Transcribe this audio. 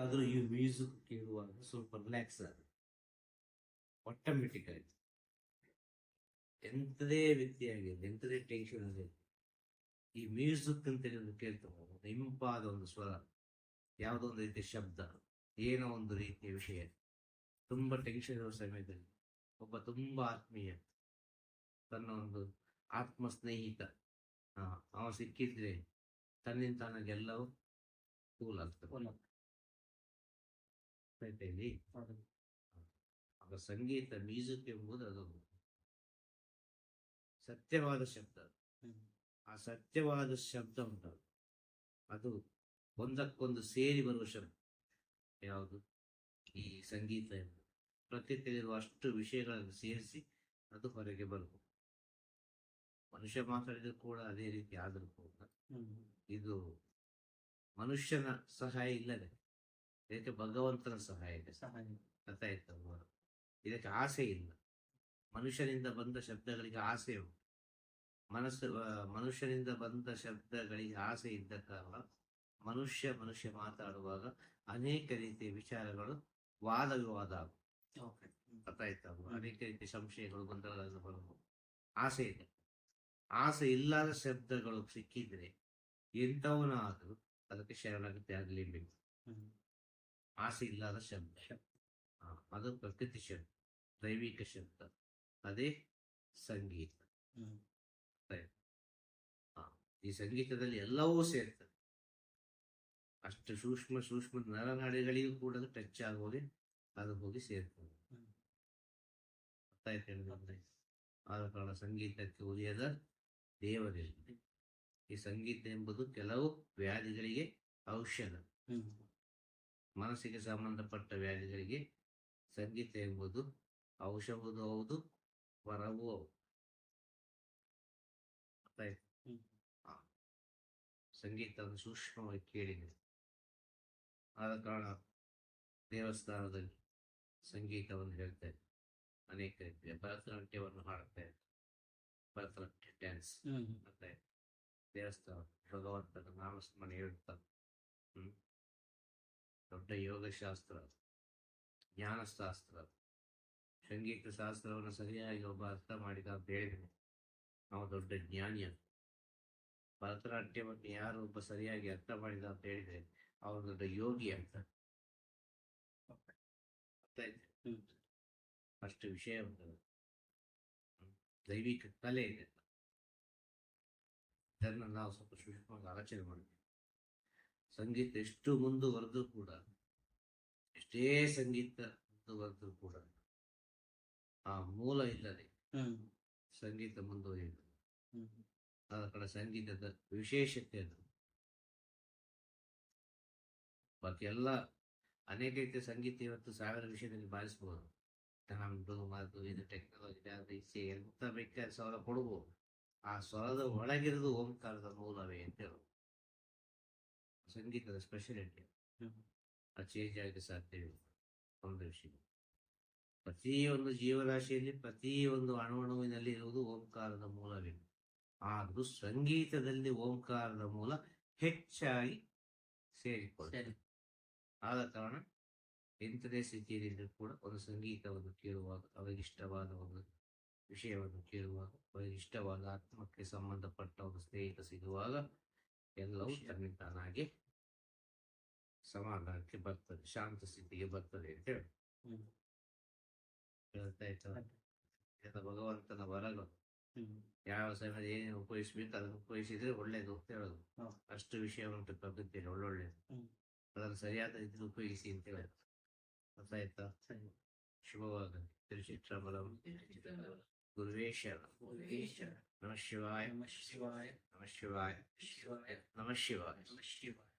ಆದ್ರೂ ಈ ಮ್ಯೂಸಿಕ್ ಕೇಳುವಾಗ ಸ್ವಲ್ಪ ರಿಲ್ಯಾಕ್ಸ್ ಆಗುತ್ತೆ ಆಟೋಮೆಟಿಕ್ ಆಯ್ತು ಎಂಥದೇ ವ್ಯಕ್ತಿ ಆಗಿರಲಿ ಎಂಥದೇ ಟೆನ್ಷನ್ ಆಗಿದೆ ಈ ಮ್ಯೂಸಿಕ್ ಅಂತ ಕೇಳ್ತಾ ಒಂದು ಇಂಪಾದ ಒಂದು ಸ್ವರ, ಯಾವುದೋ ಒಂದು ರೀತಿಯ ಶಬ್ದ, ಏನೋ ಒಂದು ರೀತಿಯ ವಿಷಯ. ತುಂಬಾ ಟೆನ್ಷನ್ ಇರೋ ಸಮಯದಲ್ಲಿ ಒಬ್ಬ ತುಂಬಾ ಆತ್ಮೀಯ, ತನ್ನ ಒಂದು ಆತ್ಮ ಸ್ನೇಹಿತ ಅವ ಸಿಕ್ಕಿದ್ರೆ ತನ್ನಿಂದ ತಾನಾಗೆಲ್ಲವೂ ಕೂಲ್ ಆಗ್ತದೆ. ಇಲ್ಲಿ ಆಗ ಸಂಗೀತ ಮ್ಯೂಸಿಕ್ ಎಂಬುದು ಅದು ಸತ್ಯವಾದ ಶಬ್ದ. ಆ ಸತ್ಯವಾದ ಶಬ್ದ ಉಂಟು ಅದು. ಒಂದಕ್ಕೊಂದು ಸೇರಿ ಬರುವ ಶಬ್ದ. ಯಾವುದು? ಈ ಸಂಗೀತ ಎಂದು ಪ್ರಕೃತಿಯಲ್ಲಿರುವ ಅಷ್ಟು ವಿಷಯಗಳನ್ನು ಸೇರಿಸಿ ಅದು ಹೊರಗೆ ಬರುವುದು. ಮನುಷ್ಯ ಮಾತಾಡಿದ್ರು ಕೂಡ ಅದೇ ರೀತಿ ಆದರೂ ಕೂಡ ಇದು ಮನುಷ್ಯನ ಸಹಾಯ ಇಲ್ಲದೆ ಇದಕ್ಕೆ ಭಗವಂತನ ಸಹಾಯ. ಇದೆ ಆಯ್ತಲ್ವಾ ಇದಕ್ಕೆ ಆಸೆ ಇಲ್ಲ. ಮನುಷ್ಯನಿಂದ ಬಂದ ಶಬ್ದಗಳಿಗೆ ಆಸೆ ಉಂಟು. ಮನಸ್ಸು ಮನುಷ್ಯನಿಂದ ಬಂದ ಶಬ್ದಗಳಿಗೆ ಆಸೆ ಇದ್ದ ಕಾರಣ ಮನುಷ್ಯ ಮನುಷ್ಯ ಮಾತಾಡುವಾಗ ಅನೇಕ ರೀತಿಯ ವಿಚಾರಗಳು ವಾದ ವಿವಾದ ಆಯ್ತಲ್ವಾ ಅನೇಕ ರೀತಿಯ ಸಂಶಯಗಳು ಗೊಂದಲಗಳನ್ನು ಬರಬಹುದು. ಆಸೆ ಇದೆ ಆಸೆ ಇಲ್ಲದ ಶಬ್ದಗಳು ಸಿಕ್ಕಿದ್ರೆ ಎಂಥವನಾದರೂ ಅದಕ್ಕೆ ಶರಣಾಗತಿ ಆಗಲೇಬೇಕು ಆಸೆ ಇಲ್ಲದ ಶಬ್ದ. ಅದು ಪ್ರಕೃತಿ ಶಬ್ದ ದೈವಿಕ ಶಬ್ದ ಅದೇ ಸಂಗೀತ. ಈ ಸಂಗೀತದಲ್ಲಿ ಎಲ್ಲವೂ ಸೇರ್ತದೆ. ಅಷ್ಟು ಸೂಕ್ಷ್ಮ ಸೂಕ್ಷ್ಮ ನರನಾಡಿಗಳಿಗೂ ಕೂಡ ಟಚ್ ಆಗೋಗಿ ಅದು ಹೋಗಿ ಸೇರ್ತದೆ. ಆದ ಕಾರಣ ಸಂಗೀತಕ್ಕೆ ಉರಿಯದ ದೇವರಿಲ್ಲ ಈ ಸಂಗೀತ ಎಂಬುದು ಕೆಲವು ವ್ಯಾಧಿಗಳಿಗೆ ಔಷಧ. ಮನಸ್ಸಿಗೆ ಸಂಬಂಧಪಟ್ಟ ವ್ಯಾಧಿಗಳಿಗೆ ಸಂಗೀತ ಎಂಬುದು ಔಷಧವೂ ಹೌದು ವರವೂ. ಸಂಗೀತವನ್ನು ಸೂಕ್ಷ್ಮವಾಗಿ ಕೇಳಿದೆ ಆದ ಕಾರಣ ದೇವಸ್ಥಾನದಲ್ಲಿ ಸಂಗೀತವನ್ನು ಹೇಳ್ತಾರೆ ಅನೇಕ ರೀತಿಯ ಭರತನಾಟ್ಯವನ್ನು ಹಾಡುತ್ತಾರೆ ಭರತನಾಟ್ಯ ಡ್ಯಾನ್ಸ್ ಮತ್ತೆ ದೇವಸ್ಥಾನ ಭಗವಂತನ ನಾಮಸ್ಮರಣೆ ಹೇಳ್ತಾರೆ ಹ್ಮ್. ದೊಡ್ಡ ಯೋಗಶಾಸ್ತ್ರ. ಜ್ಞಾನಶಾಸ್ತ್ರ. ಸಂಗೀತ ಶಾಸ್ತ್ರವನ್ನು ಸರಿಯಾಗಿ ಒಬ್ಬ ಅರ್ಥ ಮಾಡಿದ ಅಂತ ಹೇಳಿದ್ರೆ ನಾವು ದೊಡ್ಡ ಜ್ಞಾನಿ ಅಂತ ಭರತನಾಟ್ಯವನ್ನು ಯಾರು ಒಬ್ಬ ಸರಿಯಾಗಿ ಅರ್ಥ ಮಾಡಿದ ಅಂತ ಹೇಳಿದ್ರೆ ಅವನು ದೊಡ್ಡ ಯೋಗಿ ಅಂತ? ಅಷ್ಟು ವಿಷಯ ಉಂಟದು ದೈವಿಕ ಕಲೆ ಇದೆ ಇದನ್ನು ನಾವು ಸ್ವಲ್ಪ ಸೂಕ್ಷ್ಮವಾಗಿ ಆಲೋಚನೆ ಮಾಡಬೇಕು ಸಂಗೀತ ಎಷ್ಟು ಮುಂದುವರೆದು ಕೂಡ ಎಷ್ಟೇ ಸಂಗೀತ ಮುಂದುವರೆದು ಕೂಡ ಆ ಮೂಲ ಇಲ್ಲದೆ ಸಂಗೀತ ಮುಂದುವರಿಯುವುದು. ಆದ ಕಡೆ ಸಂಗೀತದ ವಿಶೇಷತೆ ಅದು. ಬಾಕಿ ಎಲ್ಲ ಅನೇಕ ರೀತಿಯ ಸಂಗೀತ ಇವತ್ತು ಸಾವಿರ ವಿಷಯದಲ್ಲಿ ಬಾರಿಸಬಹುದು ನಮ್ದು ಅದು ಇದು ಟೆಕ್ನಾಲಜಿ ಅದು ಇಸೆ ಎಂತ ಬೇಕಾದ್ರೆ ಸ್ವರ ಕೊಡ್ಬೋದು. ಆ ಸ್ವರದ ಒಳಗಿರೋದು ಓಂಕಾರದ ಮೂಲವೇ ಅಂತ ಹೇಳೋದು ಸಂಗೀತದ ಸ್ಪೆಷಾಲಿಟಿ ಅದು ಚೇಂಜ್ ಆಗಕ್ಕೆ ಸಾಧ್ಯವಿಲ್ಲ ಒಂದು ವಿಷಯ ಪ್ರತಿಯೊಂದು ಜೀವರಾಶಿಯಲ್ಲಿ ಪ್ರತಿಯೊಂದು ಅಣುವಣುವಿನಲ್ಲಿ ಇರುವುದು ಓಂಕಾರದ ಮೂಲವೇ ಆದರೂ ಸಂಗೀತದಲ್ಲಿ ಓಂಕಾರದ ಮೂಲ ಹೆಚ್ಚಾಗಿ ಸೇರಿಕೊಳ್ಳುತ್ತದೆ ಆದ ಕಾರಣ ಎಂಥದೇ ಸ್ಥಿತಿಯಲ್ಲಿ ಕೂಡ ಒಂದು ಸಂಗೀತವನ್ನು ಕೇಳುವಾಗ ಅವರಿಗಿಷ್ಟವಾದ ಒಂದು ವಿಷಯವನ್ನು ಕೇಳುವಾಗ ಅವರಿಗಿಷ್ಟವಾದ ಆತ್ಮಕ್ಕೆ ಸಂಬಂಧಪಟ್ಟ ಒಂದು ಸ್ನೇಹಿತ ಸಿಗುವಾಗ ಎಲ್ಲವೂ ತನ್ನಿಂತಾನಾಗಿ ಸಮಾಧಾನಕ್ಕೆ ಬರ್ತದೆ ಶಾಂತ ಸ್ಥಿತಿಗೆ ಬರ್ತದೆ ಅಂತ ಹೇಳಿ. ಹೇಳ್ತಾ ಭಗವಂತನ ವರಗಳು. ಯಾವ ಸಮಯದಲ್ಲಿ ಏನೇನು ಉಪಯೋಗಿಸ್ಬೇಕು ಅದನ್ನು ಉಪಯೋಗಿಸಿದ್ರೆ ಒಳ್ಳೇದು ಅಂತ ಹೇಳೋದು. ಅಷ್ಟು ವಿಷಯ ಉಂಟು ಪ್ರಕೃತಿಯಲ್ಲಿ ಒಳ್ಳೊಳ್ಳೆದು. ಅದನ್ನು ಸರಿಯಾದ ರೀತಿಯಲ್ಲಿ ಉಪಯೋಗಿಸಿ ಅಂತ ಹೇಳೋದು. ಗೊತ್ತಾಯ್ತಾ ಶುಭವಾಗಲಿ. ತಿರುಚಿತ್ರಮಲಂ ಗುರುವೇಶ ನಮಃ ಶಿವಾಯ. ಶಿವಾಯ. ನಮಃ ಶಿವಾಯ. ಶಿವಾಯ. ನಮಃ ಶಿವಾಯ ಶಿವಾಯ.